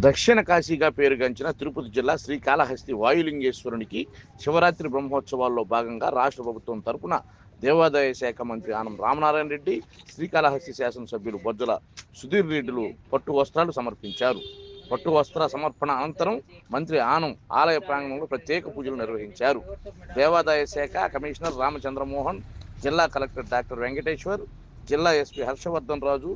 దక్షిణ కాశీగా పేరుగాంచిన తిరుపతి జిల్లా శ్రీకాళహస్తి వాయులింగేశ్వరునికి శివరాత్రి బ్రహ్మోత్సవాల్లో భాగంగా రాష్ట్ర ప్రభుత్వం తరపున దేవాదాయ శాఖ మంత్రి ఆనం రామనారాయణ రెడ్డి శ్రీకాళహస్తి శాసనసభ్యులు బొజ్జల సుధీర్ రెడ్డిలు పట్టు వస్త్రాలు సమర్పించారు. పట్టు వస్త్ర సమర్పణ అనంతరం మంత్రి ఆనం ఆలయ ప్రాంగణంలో ప్రత్యేక పూజలు నిర్వహించారు. దేవాదాయ శాఖ కమిషనర్ రామచంద్రమోహన్ జిల్లా కలెక్టర్ డాక్టర్ వెంకటేశ్వర్ జిల్లా SP Harshavardhan Raju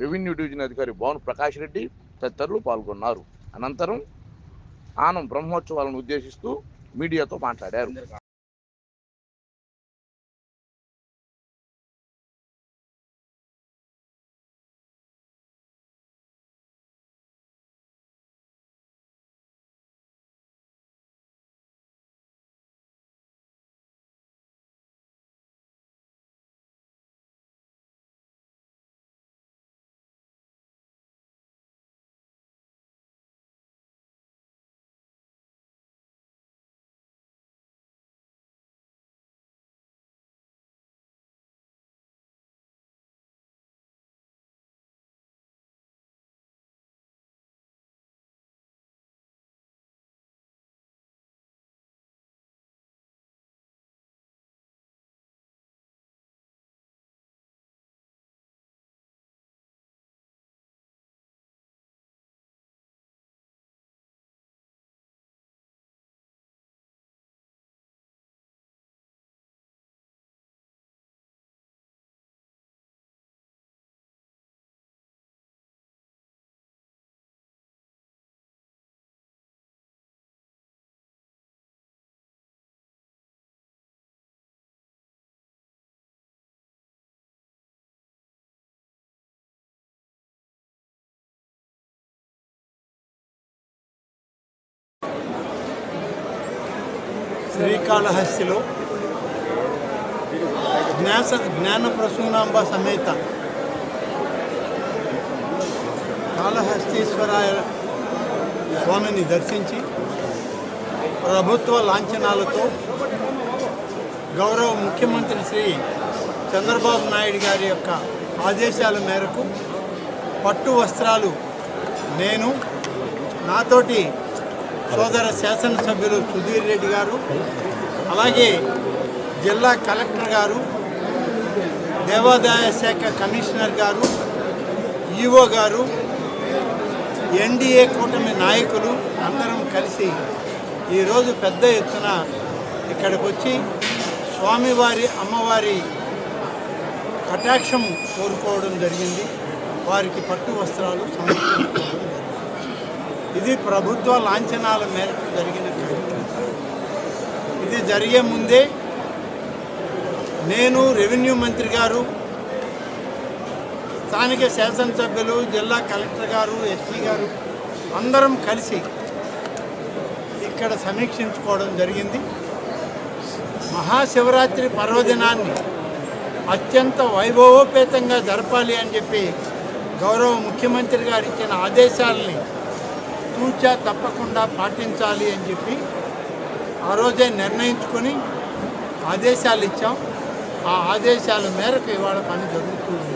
revenue division అధికారి భాను ప్రకాష్ రెడ్డి తదితరులు పాల్గొన్నారు. అనంతరం ఆనం బ్రహ్మోత్సవాలను ఉద్దేశిస్తూ మీడియాతో మాట్లాడారు. శ్రీకాళహస్తిలో జ్ఞాస జ్ఞాన ప్రసూనాంబ సమేత కాళహస్తీశ్వరాయ స్వామిని దర్శించి ప్రభుత్వ లాంఛనాలతో గౌరవ ముఖ్యమంత్రి శ్రీ చంద్రబాబు నాయుడు గారి యొక్క ఆదేశాల మేరకు పట్టు వస్త్రాలు నేను నాతోటి సోదర శాసనసభ్యులు సుధీర్ రెడ్డి గారు అలాగే జిల్లా కలెక్టర్ గారు దేవాదాయ శాఖ కమిషనర్ గారు ఈఓ గారు ఎన్డీఏ కూటమి నాయకులు అందరం కలిసి ఈరోజు పెద్ద ఎత్తున ఇక్కడికి వచ్చి స్వామివారి అమ్మవారి కటాక్షం కోరుకోవడం జరిగింది. వారికి పట్టు వస్త్రాలు సమర్పించుకోవడం ఇది ప్రభుత్వ లాంఛనాల మేరకు జరిగిన ఇది జరిగే ముందే నేను రెవెన్యూ మంత్రి గారు స్థానిక శాసనసభ్యులు జిల్లా కలెక్టర్ గారు ఎస్పీ గారు అందరం కలిసి ఇక్కడ సమీక్షించుకోవడం జరిగింది. మహాశివరాత్రి పర్వదినాన్ని అత్యంత వైభవోపేతంగా జరపాలి అని చెప్పి గౌరవ ముఖ్యమంత్రి గారు ఇచ్చిన ఆదేశాలని తూచా తప్పకుండా పాటించాలి అని చెప్పి ఆ రోజే నిర్ణయించుకొని ఆదేశాలు ఇచ్చాం. ఆ ఆదేశాల మేరకు ఇవాళ పని జరుగుతుంది